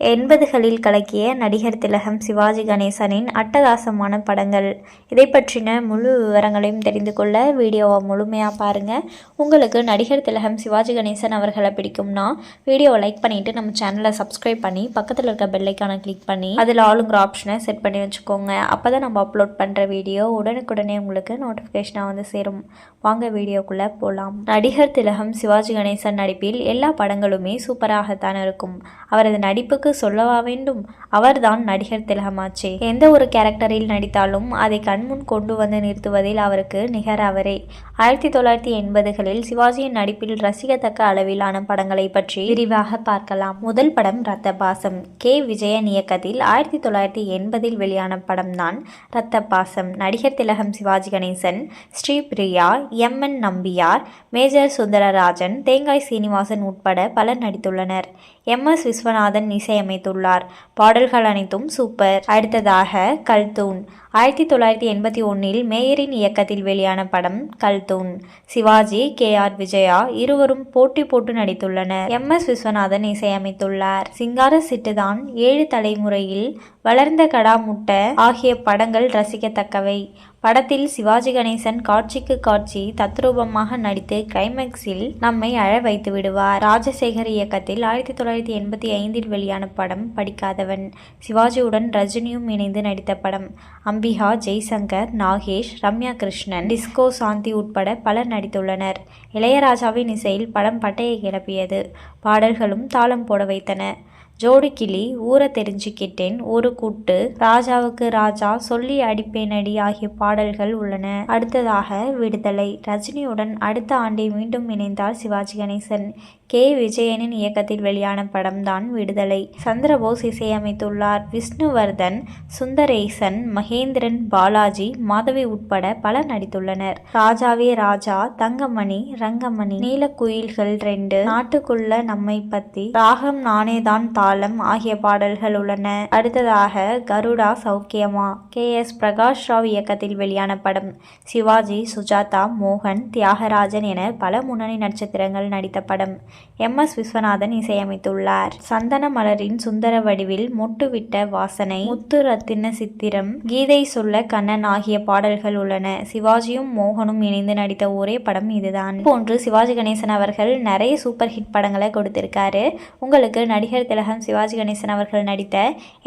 எண்பதுகளில் கலக்கிய நடிகர் திலகம் சிவாஜி கணேசனின் அட்டகாசமான படங்கள். இதை பற்றின முழு விவரங்களையும் தெரிந்து கொள்ள வீடியோவை முழுமையாக பாருங்கள் உங்களுக்கு நடிகர் திலகம் சிவாஜி கணேசன் அவர்களை பிடிக்கும்னா வீடியோவை லைக் பண்ணிவிட்டு நம்ம சேனலை சப்ஸ்கிரைப் பண்ணி பக்கத்தில் இருக்க பெல்லைக்கான கிளிக் பண்ணி அதில் ஆளுங்கிற ஆப்ஷனை செட் பண்ணி வச்சுக்கோங்க. அப்போ தான் நம்ம அப்லோட் பண்ணுற வீடியோ உடனுக்குடனே உங்களுக்கு நோட்டிஃபிகேஷனாக வந்து சேரும். வாங்க வீடியோக்குள்ளே போகலாம் நடிகர் திலகம் சிவாஜி கணேசன் நடிப்பில் எல்லா படங்களுமே சூப்பராகத்தான் இருக்கும். அவரது நடிப்புக்கு சொல்லவா வேண்டும்? அவர்தான் நடிகர் திலகமாச்சே. எந்த ஒரு கேரக்டரில் நடித்தாலும் அதை கண்முன் கொண்டு வந்து நிறுத்துவதில் அவருக்கு நிகர் அவரே. ஆயிரத்தி தொள்ளாயிரத்தி எண்பதுகளில் சிவாஜியின் நடிப்பில் ரசிக்கத்தக்க அளவிலான படங்களை பற்றி விரிவாக பார்க்கலாம். முதல் படம் ரத்த பாசம் கே. விஜயன் இயக்கத்தில் ஆயிரத்தி தொள்ளாயிரத்தி எண்பதில் வெளியான படம்தான் ரத்த பாசம் நடிகர் திலகம் Sivaji Ganesan Sripriya M. N. Nambiar major Sundararajan Thengai Srinivasan உட்பட பலர் நடித்துள்ளனர். எம். எஸ். விஸ்வநாதன் இசை இசையமைத்துள்ளார். பாடல்கள் அனைத்தும் சூப்பர். அடுத்ததாக கல்தூன் ஆயிரத்தி தொள்ளாயிரத்தி எண்பத்தி ஒன்றில் மேயரின் இயக்கத்தில் வெளியான படம் கல்தூன் சிவாஜி கே ஆர் விஜயா இருவரும் போட்டி போட்டு நடித்துள்ளனர். எம் எஸ் விஸ்வநாதன் இசையமைத்துள்ளார். சிங்கார சிட்டுதான் ஏழு தலைமுறையில் வளர்ந்த கடா முட்டை ஆகிய படங்கள் ரசிக்கத்தக்கவை. படத்தில் சிவாஜி கணேசன் காட்சிக்கு காட்சி தத்ரூபமாக நடித்து கிளைமேக்ஸில் நம்மை அழ வைத்து விடுவார். ராஜசேகர் இயக்கத்தில் ஆயிரத்தி தொள்ளாயிரத்தி எண்பத்தி ஐந்தில் வெளியான படம் படிக்காதவன். சிவாஜியுடன் ரஜினியும் இணைந்து நடித்த படம். அம்பிகா ஜெய்சங்கர் நாகேஷ் ரம்யா கிருஷ்ணன் டிஸ்கோ சாந்தி உட்பட பலர் நடித்துள்ளனர். இளையராஜாவின் இசையில் படம் பட்டையை கிளப்பியது. பாடல்களும் தாளம் போட வைத்தன. ஜோடி கிளி ஊற தெரிஞ்சுக்கிட்டேன். ஒரு கூட்டு ராஜாவுக்கு ராஜா சொல்லி அடிப்பேனடி ஆகிய பாடல்கள் உள்ளன. அடுத்ததாக விடுதலை. ரஜினியுடன் அடுத்த ஆண்டே மீண்டும் இணைந்தார் சிவாஜி கணேசன். கே. விஜயனின் இயக்கத்தில் வெளியான படம்தான் விடுதலை. சந்திரபோஸ் இசையமைத்துள்ளார். விஷ்ணுவர்தன் சுந்தரேசன் மகேந்திரன் பாலாஜி மாதவி உட்பட பலர் நடித்துள்ளனர். ராஜாவே ராஜா தங்கமணி ரங்கமணி நீலக்குயில்கள் ரெண்டு நாட்டுக்குள்ள நம்மை பத்தி ராகம் நானேதான் தாளம் ஆகிய பாடல்கள் உள்ளன. அடுத்ததாக கருடா சௌக்கியமா? கே. எஸ். பிரகாஷ் ராவ் இயக்கத்தில் வெளியான படம் சிவாஜி சுஜாதா மோகன் தியாகராஜன் என பல முன்னணி நட்சத்திரங்கள் நடித்த படம். எம் எஸ் விஸ்வநாதன் இசையமைத்துள்ளார். சந்தன மலரின் சுந்தர வடிவில் மொட்டுவிட்ட வாசனை முத்து ரத்தின சித்திரம் கீதை சொல்ல கண்ணன் ஆகிய பாடல்கள் உள்ளன. சிவாஜியும் மோகனும் இணைந்து நடித்த ஒரே படம் இதுதான். போன்று சிவாஜி கணேசன் அவர்கள் நிறைய சூப்பர் ஹிட் படங்களை கொடுத்திருக்காரு. உங்களுக்கு நடிகர் திலகம் சிவாஜி கணேசன் அவர்கள் நடித்த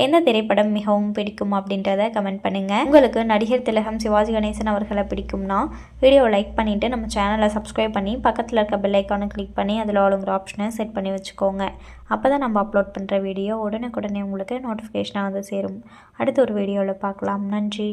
எந்த திரைப்படம் மிகவும் பிடிக்கும் அப்படின்றத கமெண்ட் பண்ணுங்க. உங்களுக்கு நடிகர் திலகம் சிவாஜி கணேசன் அவர்களை பிடிக்கும்னா வீடியோ லைக் பண்ணிட்டு நம்ம சேனலை சப்ஸ்கிரைப் பண்ணி பக்கத்தில் இருக்க பெல் ஐக்கானை கிளிக் பண்ணி அதில் ஆளுங்கிற ஆப்ஷனை செட் பண்ணி வச்சுக்கோங்க. அப்போ தான் நம்ம அப்லோட் பண்ணுற வீடியோ உடனுக்குடனே உங்களுக்கு நோட்டிஃபிகேஷனாக வந்து சேரும். அடுத்த ஒரு வீடியோவில் பார்க்கலாம். நன்றி.